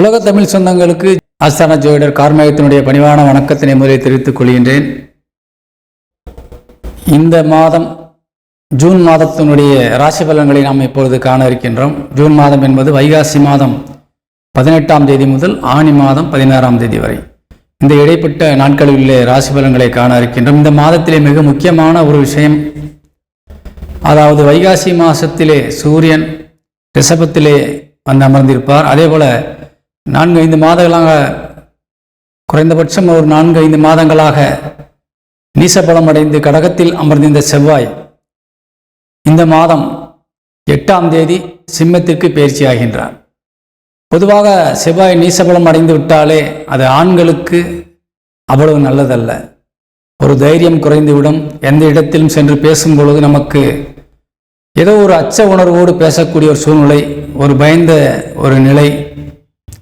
உலக தமிழ் சொந்தங்களுக்கு ஆஸ்தான ஜோதிடர் கார்மேகத்தினுடைய பணிவான வணக்கத்தினை முதலில் தெரிவித்துக் கொள்கின்றேன். இந்த மாதம் ஜூன் மாதத்தினுடைய ராசி பலன்களை நாம் இப்பொழுது காண இருக்கின்றோம். ஜூன் மாதம் என்பது வைகாசி மாதம் பதினெட்டாம் தேதி முதல் ஆணி மாதம் பதினாறாம் தேதி வரை. இந்த இடைப்பட்ட நாட்களில் உள்ள ராசி பலன்களை காண இருக்கின்றோம். இந்த மாதத்திலே மிக முக்கியமான ஒரு விஷயம் அதாவது வைகாசி மாதத்திலே சூரியன் ரிஷபத்திலே வந்து அமர்ந்திருப்பார். அதே போல நான்கு ஐந்து மாதங்களாக குறைந்தபட்சம் ஒரு நான்கு ஐந்து மாதங்களாக நீசபலம் அடைந்து கடகத்தில் அமர்ந்திருந்த செவ்வாய் இந்த மாதம் எட்டாம் தேதி சிம்மத்திற்கு பயிற்சியாகின்றார் பொதுவாக செவ்வாய் நீசபலம் அடைந்து விட்டாலே அது ஆண்களுக்கு அவ்வளவு நல்லதல்ல. ஒரு தைரியம் குறைந்துவிடும். எந்த இடத்திலும் சென்று பேசும் பொழுது நமக்கு ஏதோ ஒரு அச்ச உணர்வோடு பேசக்கூடிய ஒரு சூழ்நிலை ஒரு பயந்த ஒரு நிலை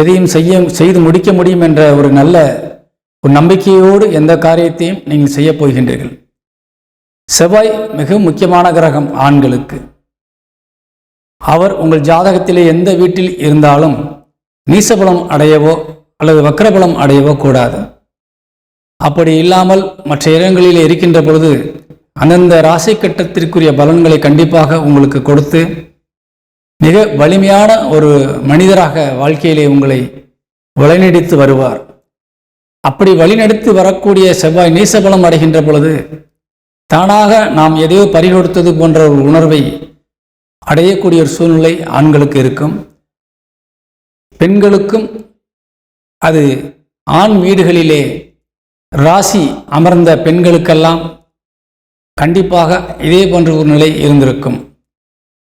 எதையும் செய்ய செய்து முடிக்க முடியும் என்ற ஒரு நல்ல ஒரு நம்பிக்கையோடு எந்த காரியத்தையும் நீங்கள் செய்ய போகின்றீர்கள். செவ்வாய் மிக முக்கியமான கிரகம் ஆண்களுக்கு. அவர் உங்கள் ஜாதகத்திலே எந்த வீட்டில் இருந்தாலும் நீசபலம் அடையவோ அல்லது வக்கரபலம் அடையவோ கூடாது. அப்படி இல்லாமல் மற்ற இடங்களில் இருக்கின்ற பொழுது அந்தந்த ராசி கட்டத்திற்குரிய பலன்களை கண்டிப்பாக உங்களுக்கு கொடுத்து மிக வலிமையான ஒரு மனிதராக வாழ்க்கையிலே உங்களை வழிநடித்து வருவார். அப்படி வழிநடத்தி வரக்கூடிய செவ்வாய் நீசபலம் அடைகின்ற பொழுது தானாக நாம் எதையோ பறிகொடுத்தது போன்ற ஒரு உணர்வை அடையக்கூடிய ஒரு சூழ்நிலை ஆண்களுக்கு இருக்கும். பெண்களுக்கும் அது ஆண் வீடுகளிலே ராசி அமர்ந்த பெண்களுக்கெல்லாம் கண்டிப்பாக இதே போன்ற ஒரு நிலை இருந்திருக்கும்.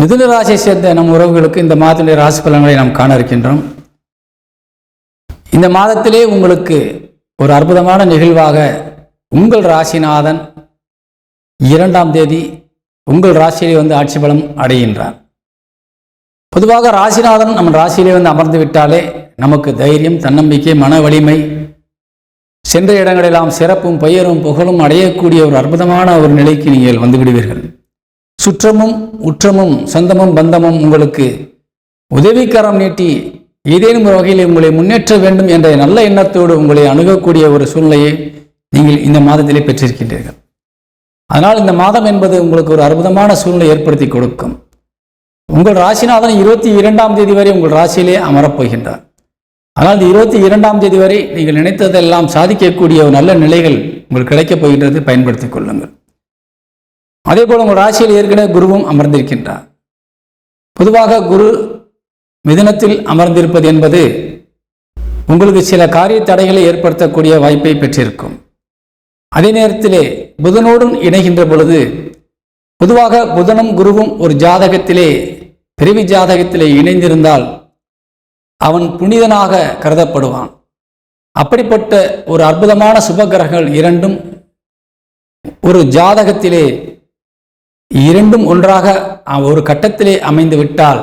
மிதுன ராசியை சேர்ந்த நம் உறவுகளுக்கு இந்த மாதத்தினுடைய ராசி பலன்களை நாம் காண இருக்கின்றோம். இந்த மாதத்திலே உங்களுக்கு ஒரு அற்புதமான நிகழ்வாக உங்கள் ராசிநாதன் இரண்டாம் தேதி உங்கள் ராசியிலே வந்து ஆட்சி பலம் அடைகின்றார். பொதுவாக ராசிநாதன் நம்ம ராசியிலே வந்து அமர்ந்து விட்டாலே நமக்கு தைரியம் தன்னம்பிக்கை மன வலிமை சென்ற இடங்களெல்லாம் சிறப்பும் பெயரும் புகழும் அடையக்கூடிய ஒரு அற்புதமான ஒரு நிலைக்கு நீங்கள் வந்து விடுவீர்கள். சுற்றமும் உற்றமும் சொந்தமும் பந்தமும் உங்களுக்கு உதவிக்கரம் நீட்டி ஏதேனும் ஒரு வகையில் உங்களை முன்னேற்ற வேண்டும் என்ற நல்ல எண்ணத்தோடு உங்களை அணுகக்கூடிய ஒரு சூழ்நிலையை நீங்கள் இந்த மாதத்திலே பெற்றிருக்கின்றீர்கள். அதனால் இந்த மாதம் என்பது உங்களுக்கு ஒரு அற்புதமான சூழ்நிலை ஏற்படுத்தி கொடுக்கும். உங்கள் ராசிநாதன் இருபத்தி இரண்டாம் தேதி வரை உங்கள் ராசியிலே அமரப்போகின்றார். ஆனால் இருபத்தி இரண்டாம் தேதி வரை நீங்கள் நினைத்ததெல்லாம் சாதிக்கக்கூடிய ஒரு நல்ல நிலைகள் உங்களுக்கு கிடைக்கப் போகின்றது. பயன்படுத்திக் கொள்ளுங்கள். அதே போல உங்கள் ராசியில் ஏற்கனவே குருவும் அமர்ந்திருக்கின்றார். பொதுவாக குரு மிதனத்தில் அமர்ந்திருப்பது என்பது உங்களுக்கு சில காரிய தடைகளை ஏற்படுத்தக்கூடிய வாய்ப்பை பெற்றிருக்கும். அதே நேரத்திலே புதனோடும் இணைகின்ற பொழுது பொதுவாக புதனும் குருவும் ஒரு ஜாதகத்திலே பிறவி ஜாதகத்திலே இணைந்திருந்தால் அவன் புனிதனாக கருதப்படுவான். அப்படிப்பட்ட ஒரு அற்புதமான சுபகிரகங்கள் இரண்டும் ஒரு ஜாதகத்திலே இரண்டும் ஒன்றாக ஒரு கட்டத்திலே அமைந்து விட்டால்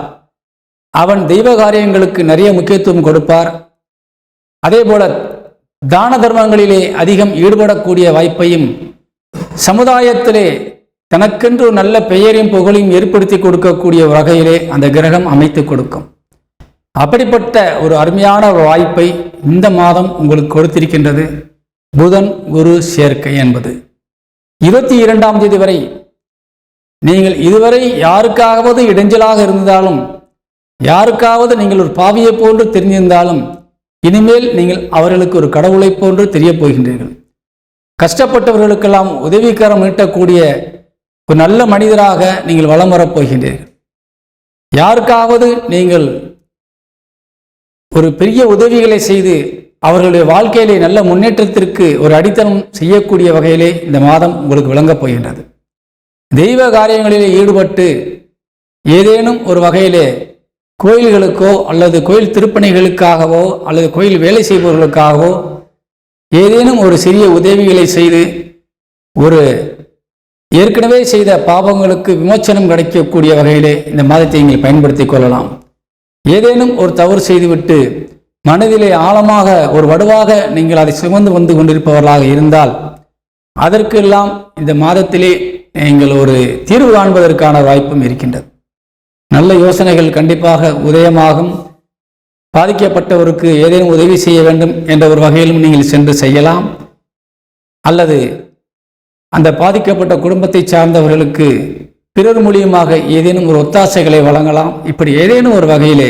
அவன் தெய்வ காரியங்களுக்கு நிறைய முக்கியத்துவம் கொடுப்பார். அதேபோல தான தர்மங்களிலே அதிகம் ஈடுபடக்கூடிய வாய்ப்பையும் சமுதாயத்திலே தனக்கென்று நல்ல பெயரையும் புகழையும் ஏற்படுத்தி கொடுக்கக்கூடிய வகையிலே அந்த கிரகம் அமைத்து கொடுக்கும். அப்படிப்பட்ட ஒரு அருமையான வாய்ப்பை இந்த மாதம் உங்களுக்கு கொடுத்திருக்கின்றது. புதன் குரு சேர்க்கை என்பது. இருபத்தி இரண்டாம் தேதி வரை நீங்கள் இதுவரை யாருக்காவது இடைஞ்சலாக இருந்தாலும் யாருக்காவது நீங்கள் ஒரு பாவியை போன்று தெரிந்திருந்தாலும் இனிமேல் நீங்கள் அவர்களுக்கு ஒரு கடவுளை போன்று தெரியப் போகின்றீர்கள். கஷ்டப்பட்டவர்களுக்கெல்லாம் உதவிக்கரம் நீட்டக்கூடிய ஒரு நல்ல மனிதராக நீங்கள் வலம் வரப் போகின்றீர்கள். யாருக்காவது நீங்கள் ஒரு பெரிய உதவிகளை செய்து அவர்களுடைய வாழ்க்கையிலே நல்ல முன்னேற்றத்திற்கு ஒரு அடித்தளம் செய்யக்கூடிய வகையிலே இந்த மாதம் உங்களுக்கு விளங்கப் போகின்றது. தெய்வ காரியங்களிலே ஈடுபட்டு ஏதேனும் ஒரு வகையிலே கோயில்களுக்கோ அல்லது கோயில் திருப்பணிகளுக்காகவோ அல்லது கோயில் வேலை செய்பவர்களுக்காகவோ ஏதேனும் ஒரு சிறிய உதவிகளை செய்து ஒரு ஏற்கனவே செய்த பாவங்களுக்கு விமோச்சனம் கிடைக்கக்கூடிய வகையிலே இந்த மாதத்தை நீங்கள் பயன்படுத்திக் கொள்ளலாம். ஏதேனும் ஒரு தவறு செய்துவிட்டு மனதிலே ஆழமாக ஒரு வடுவாக நீங்கள் அதை சுமந்து வந்து கொண்டிருப்பவர்களாக இருந்தால் அதற்கெல்லாம் இந்த மாதத்திலே நீங்கள் ஒரு தீர்வு காண்பதற்கான வாய்ப்பும் இருக்கின்றது. நல்ல யோசனைகள் கண்டிப்பாக உதயமாகும். பாதிக்கப்பட்டவருக்கு ஏதேனும் உதவி செய்ய வேண்டும் என்ற ஒரு வகையிலும் நீங்கள் சென்று செய்யலாம். அல்லது அந்த பாதிக்கப்பட்ட குடும்பத்தை சார்ந்தவர்களுக்கு பிறர் மூலியமாக ஏதேனும் ஒரு ஒத்தாசைகளை வழங்கலாம். இப்படி ஏதேனும் ஒரு வகையிலே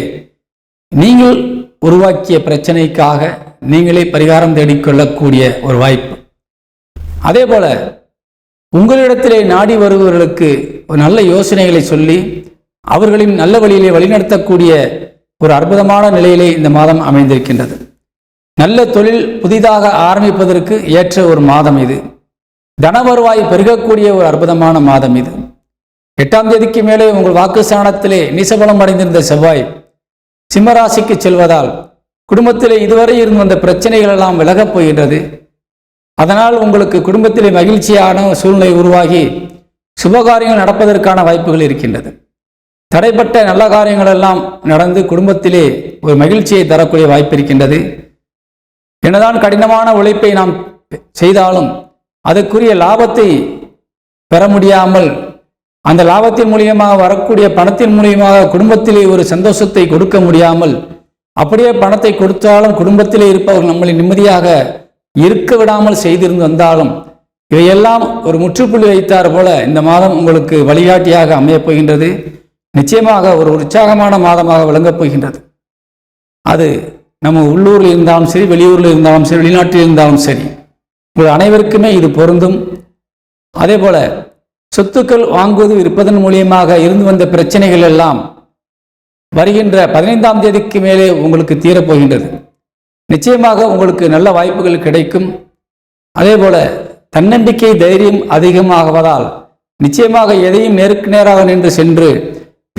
நீங்கள் உருவாக்கிய பிரச்சனைக்காக நீங்களே பரிகாரம் தேடிக்கொள்ளக்கூடிய ஒரு வாய்ப்பு. அதே போல உங்களிடத்திலே நாடி வருபவர்களுக்கு ஒரு நல்ல யோசனைகளை சொல்லி அவர்களின் நல்ல வழியிலே வழிநடத்தக்கூடிய ஒரு அற்புதமான நிலையிலே இந்த மாதம் அமைந்திருக்கின்றது. நல்ல தொழில் புதிதாக ஆரம்பிப்பதற்கு ஏற்ற ஒரு மாதம் இது. தன வருவாய் பெருகக்கூடிய ஒரு அற்புதமான மாதம் இது. எட்டாம் தேதிக்கு மேலே உங்கள் வாக்கு சாணத்திலே நிசபலம் அடைந்திருந்த செவ்வாய் சிம்மராசிக்கு செல்வதால் குடும்பத்திலே இதுவரை இருந்து வந்த பிரச்சனைகள் எல்லாம் விலகப் போகின்றது. அதனால் உங்களுக்கு குடும்பத்திலே மகிழ்ச்சியான சூழ்நிலை உருவாகி சுபகாரியங்கள் நடப்பதற்கான வாய்ப்புகள் இருக்கின்றது. தடைப்பட்ட நல்ல காரியங்கள் எல்லாம் நடந்து குடும்பத்திலே ஒரு மகிழ்ச்சியை தரக்கூடிய வாய்ப்பு இருக்கின்றது. என்னதான் கடினமான உழைப்பை நாம் செய்தாலும் அதற்குரிய லாபத்தை பெற முடியாமல் அந்த லாபத்தின் மூலியமாக வரக்கூடிய பணத்தின் மூலியமாக குடும்பத்திலே ஒரு சந்தோஷத்தை கொடுக்க முடியாமல் அப்படியே பணத்தை கொடுத்தாலும் குடும்பத்திலே இருப்பவர்கள் நம்மளை நிம்மதியாக இருக்க விடாமல் செய்திருந்து வந்தாலும் இதையெல்லாம் ஒரு முற்றுப்புள்ளி வைத்தார் போல இந்த மாதம் உங்களுக்கு வழிகாட்டியாக அமையப் போகின்றது. நிச்சயமாக ஒரு உற்சாகமான மாதமாக விளங்கப் போகின்றது. அது நம்ம உள்ளூரில் இருந்தாலும் சரி வெளியூரில் இருந்தாலும் சரி வெளிநாட்டில் இருந்தாலும் சரி உங்கள் அனைவருக்குமே இது பொருந்தும். அதே போல சொத்துக்கள் வாங்குவது விற்பதன் மூலியமாக இருந்து வந்த பிரச்சனைகள் எல்லாம் வருகின்ற பதினைந்தாம் தேதிக்கு மேலே உங்களுக்கு தீரப்போகின்றது நிச்சயமாக உங்களுக்கு நல்ல வாய்ப்புகள் கிடைக்கும். அதே போல தன்னம்பிக்கை தைரியம் அதிகமாகுவதால் நிச்சயமாக எதையும் நேருக்கு நேராக நின்று சென்று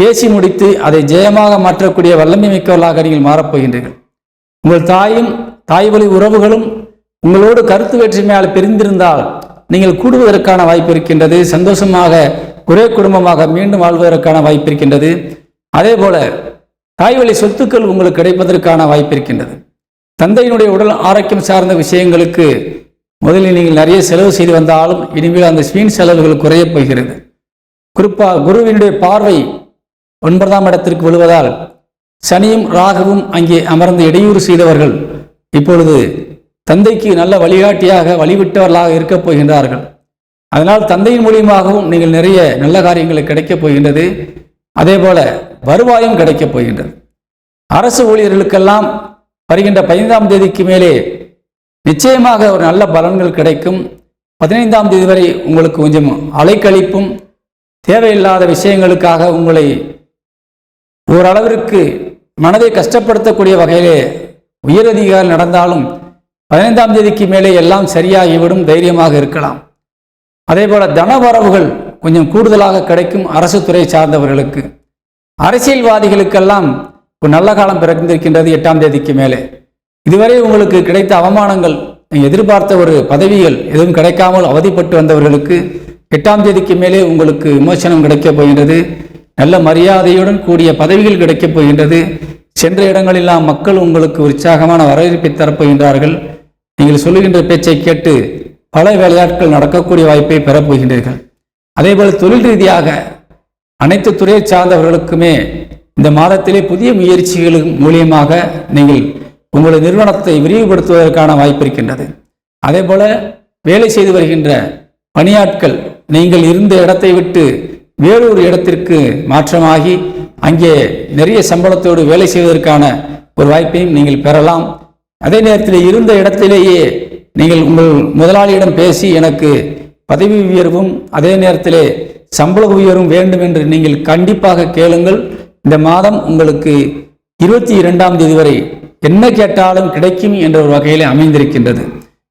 பேசி முடித்து அதை ஜெயமாக மாற்றக்கூடிய வல்லமை மிக்கவர்களாக நீங்கள் மாறப்போகின்றீர்கள். உங்கள் தாயும் தாய் வழி உறவுகளும் உங்களோடு கருத்து வேற்றுமையால் பிரிந்திருந்தால் நீங்கள் கூடுவதற்கான வாய்ப்பு இருக்கின்றது. சந்தோஷமாக ஒரே குடும்பமாக மீண்டும் வாழ்வதற்கான வாய்ப்பு இருக்கின்றது. அதே போல தாய் வழி சொத்துக்கள் உங்களுக்கு கிடைப்பதற்கான வாய்ப்பு இருக்கின்றது. தந்தையினுடைய உடல் ஆரோக்கியம் சார்ந்த விஷயங்களுக்கு முதலில் நீங்கள் நிறைய செலவு செய்து வந்தாலும் இனிமேல் அந்த ஸ்வீன் செலவுகள் குறையப் போகிறது. குறிப்பாக குருவினுடைய பார்வை ஒன்பதாம் இடத்திற்கு விழுவதால் சனியும் ராகவும் அங்கே அமர்ந்து இடையூறு செய்தவர்கள் இப்பொழுது தந்தைக்கு நல்ல வழிகாட்டியாக வழிவிட்டவர்களாக இருக்கப் போகின்றார்கள். அதனால் தந்தையின் மூலியமாகவும் நீங்கள் நிறைய நல்ல காரியங்கள் கிடைக்கப் போகின்றது. அதே போல வருவாயும் கிடைக்கப் போகின்றது. அரசு ஊழியர்களுக்கெல்லாம் வருகின்ற பதினைந்தாம் தேதிக்கு மேலே நிச்சயமாக ஒரு நல்ல பலன்கள் கிடைக்கும். பதினைந்தாம் தேதி வரை உங்களுக்கு கொஞ்சம் அலைக்கழிப்பும் தேவையில்லாத விஷயங்களுக்காக உங்களை ஓரளவிற்கு மனதை கஷ்டப்படுத்தக்கூடிய வகையிலே உயரதிகாரி நடந்தாலும் பதினைந்தாம் தேதிக்கு மேலே எல்லாம் சரியாகிவிடும் தைரியமாக இருக்கலாம். அதே போல தனவரவுகள் கொஞ்சம் கூடுதலாக கிடைக்கும் அரசு துறை சார்ந்தவர்களுக்கு. அரசியல்வாதிகளுக்கெல்லாம் ஒரு நல்ல காலம் பிறந்திருக்கின்றது எட்டாம் தேதிக்கு மேலே. இதுவரை உங்களுக்கு கிடைத்த அவமானங்கள் நீங்கள் எதிர்பார்த்த ஒரு பதவிகள் எதுவும் கிடைக்காமல் அவதிப்பட்டு வந்தவர்களுக்கு எட்டாம் தேதிக்கு மேலே உங்களுக்கு விமோசனம் கிடைக்கப் போகின்றது. நல்ல மரியாதையுடன் கூடிய பதவிகள் கிடைக்கப் போகின்றது. சென்ற இடங்களெல்லாம் மக்கள் உங்களுக்கு உற்சாகமான வரவேற்பை தரப்போகின்றார்கள் நீங்கள் சொல்லுகின்ற பேச்சை கேட்டு பல வேலையாட்கள் நடக்கக்கூடிய வாய்ப்பை பெறப்போகின்றீர்கள் அதேபோல் தொழில் ரீதியாக அனைத்து துறையை சார்ந்தவர்களுக்குமே இந்த மாதத்திலே புதிய முயற்சிகளின் மூலியமாக நீங்கள் உங்களது நிறுவனத்தை விரிவுபடுத்துவதற்கான வாய்ப்பு இருக்கின்றது. அதே போல வேலை செய்து வருகின்ற பணியாட்கள் நீங்கள் இருந்த இடத்தை விட்டு வேறொரு இடத்திற்கு மாற்றமாகி அங்கே நிறைய சம்பளத்தோடு வேலை செய்வதற்கான ஒரு வாய்ப்பையும் நீங்கள் பெறலாம். அதே நேரத்தில் இருந்த இடத்திலேயே நீங்கள் உங்கள் முதலாளியிடம் பேசி எனக்கு பதவி உயர்வும் அதே நேரத்திலே சம்பள உயர்வும் வேண்டும் என்று நீங்கள் கண்டிப்பாக கேளுங்கள். இந்த மாதம் உங்களுக்கு இருபத்தி இரண்டாம் தேதி வரை என்ன கேட்டாலும் கிடைக்கும் என்ற ஒரு வகையில் அமைந்திருக்கின்றது.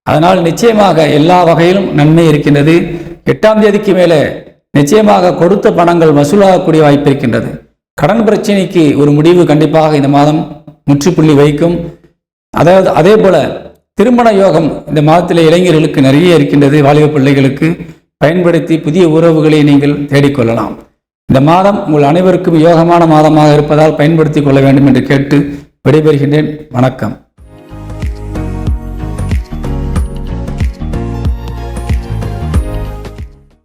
அதனால் நிச்சயமாக எல்லா வகையிலும் நன்மை இருக்கின்றது. எட்டாம் தேதிக்கு மேலே நிச்சயமாக கொடுத்த பணங்கள் வசூலாகக்கூடிய வாய்ப்பு இருக்கின்றது. கடன் பிரச்சனைக்கு ஒரு முடிவு கண்டிப்பாக இந்த மாதம் முற்றுப்புள்ளி வைக்கும். அதாவது அதே போல திருமண யோகம் இந்த மாதத்தில் இளைஞர்களுக்கு நிறைய இருக்கின்றது வாலிப பிள்ளைகளுக்கு. பயன்படுத்தி புதிய உறவுகளை நீங்கள் தேடிக்கொள்ளலாம். இந்த மாதம் உங்கள் அனைவருக்கும் யோகமான மாதமாக இருப்பதால் பயன்படுத்திக் கொள்ள வேண்டும் என்று கேட்டு விடைபெறுகின்றேன். வணக்கம்.